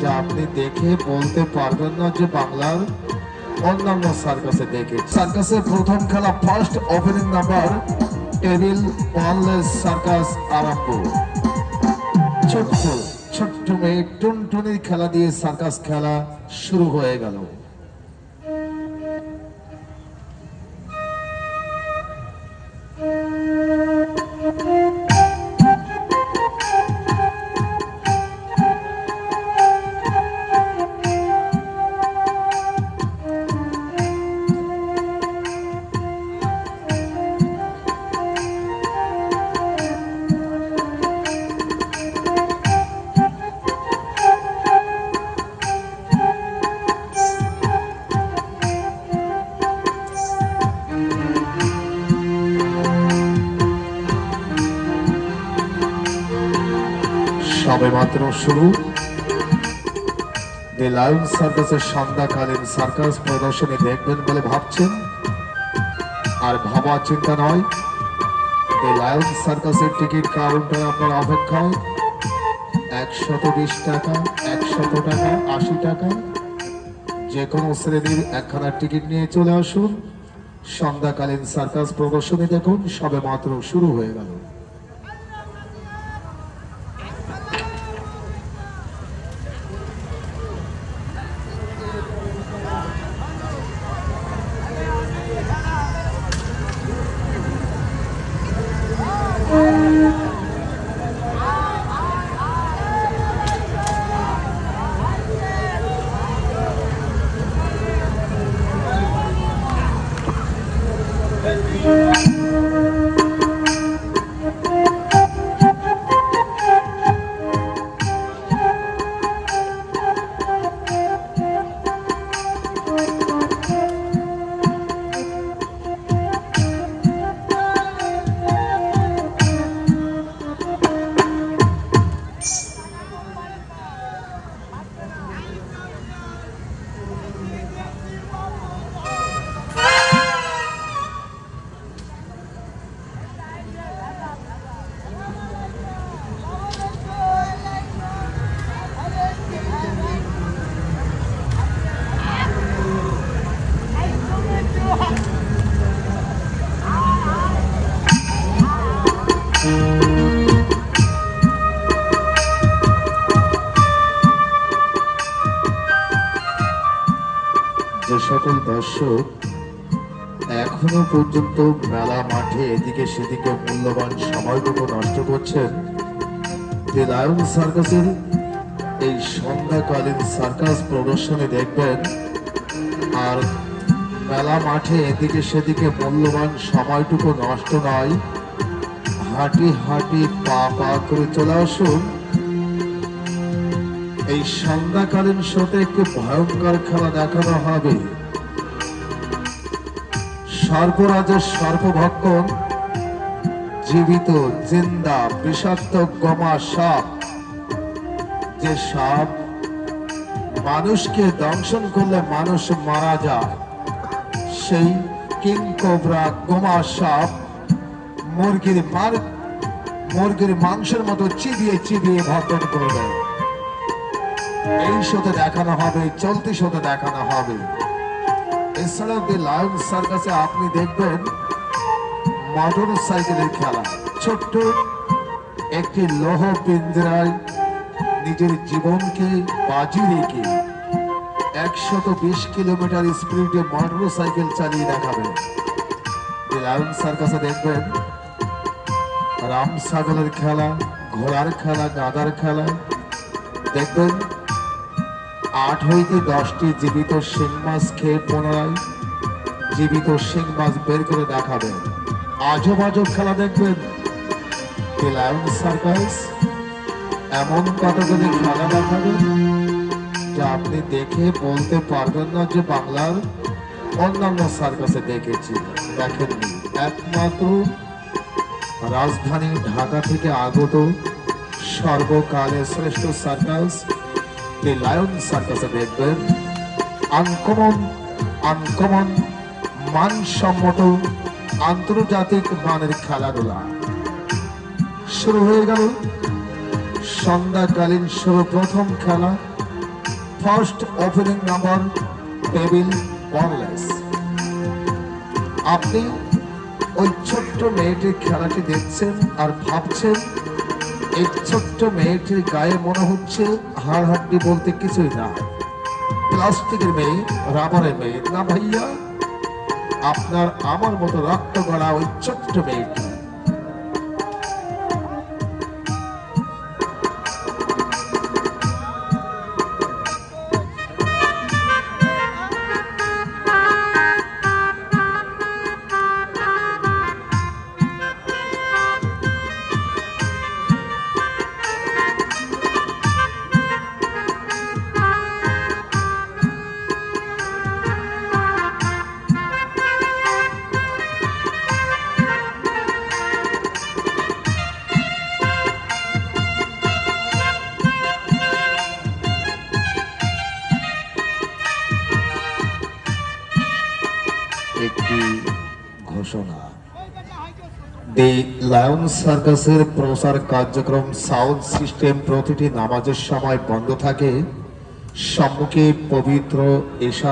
যা আপনি দেখে বলতে পারবেন না যে বাংলার অন্যান্য সার্কাসে দেখে। সার্কাসের প্রথম খেলা first opening number table wireless circus আরম্ভ। ছোট্ট ছোট্ট মেয়ে টুনটুনির খেলা দিয়ে সার্কাস খেলা শুরু হয়ে গেল। সবে মাত্র শুরু। দি লায়ন সার্কাসের সন্ধ্যাকালীন সার্কাস প্রদর্শনী দেখবেন বলে ভাবছেন। আর ভাবা চিন্তা নয়। দি লায়ন সার্কাসের টিকিট কাউন্টার আপনার অপেক্ষায়। একশত বিশ টাকা, একশত টাকা, আশি টাকা। যে কোনো শ্রেণির একখানা টিকিট নিয়ে চলে আসুন। সন্ধ্যাকালীন সার্কাস প্রদর্শনী দেখুন, সবে মাত্র শুরু হয়ে গেল। যে সকল দর্শক এখনও পর্যন্ত মেলা মাঠে এদিকে সেদিকে মূল্যবান সময়টুকু নষ্ট করছেন, যে লায়ন সার্কাসের এই সন্ধ্যাকালীন সার্কাস প্রদর্শনী দেখবেন, আর মেলা মাঠে এদিকে সেদিকে মূল্যবান সময়টুকু নষ্ট নয়, হাঁটি হাঁটি পা পা করে চলে আসুন। এই সন্ধ্যাকালীন শোতে একটি ভয়ঙ্কর খেলা দেখানো হবে। সর্বরাজের সর্বভক্ষণ জীবিত জিন্দা বিষাক্ত গমা সাপ, যে সাপ মানুষকে দংশন করলে মানুষ মারা যায়, সেই কিং কোবরা গোমা সাপ মুরগির মার মুরগির মাংসের মতো চিবিয়ে চিবিয়ে ভক্ষণ করে দেয়। এই শোতে দেখানো হবে চলতি শোতে দেখানো হবে। এছাড়াও দি লায়ন সার্কাসে আপনি দেখবেন মোটর সাইকেলের খেলা। ছোট্ট একটি লৌহ পিঞ্জরায় নিজের জীবনকে বাজি রেখে একশত বিশ কিলোমিটার স্পিডে মোটর সাইকেল চালিয়ে দেখাবে। দি লায়ন সার্কাসে দেখবেন রাম ছাগলের খেলা, ঘোড়ার খেলা গাদার খেলা। দেখবেন আট হইতে দশটি জীবিত শিং মাছ খেয়ে পুনরায় জীবিত শিং মাছ বের করে দেখাবেন। আজব আজব খেলা দেখবেন। লায়ন সার্কাস এমন কতগুলি খেলা দেখাবে যা আপনি দেখে বলতে পারবেন না যে বাংলার অন্যান্য সার্কাসে দেখেছি। দেখেননি, একমাত্র রাজধানী ঢাকা থেকে আগত সর্বকালের শ্রেষ্ঠ সার্কাস দি লায়ন সার্কাসে দেখবেন আনকমন আনকমন মানসম্মত আন্তর্জাতিক মানের খেলাধুলা শুরু হয়ে গেল সন্ধ্যাকালীন সর্বপ্রথম খেলা। First opening number table wireless আপনি ওই ছোট্ট মেয়েটির খেলাটি দেখছেন আর ভাবছেন এই ছোট্ট মেয়েটির গায়ে মনে হচ্ছে হাড় হাড্ডি বলতে কিছুই না। প্লাস্টিকের মেয়ে, রাবারের মেয়ে, না ভাইয়া? আপনার আমার মতো রক্ত গড়া ওই ছোট্ট মেয়েটি। ঘোষণা দি লায়ন সার্কাসের প্রচার কার্যক্রম সাউন্ড সিস্টেম প্রতিটি নামাজের সময় বন্ধ থাকে। সম্মুখে পবিত্র এশা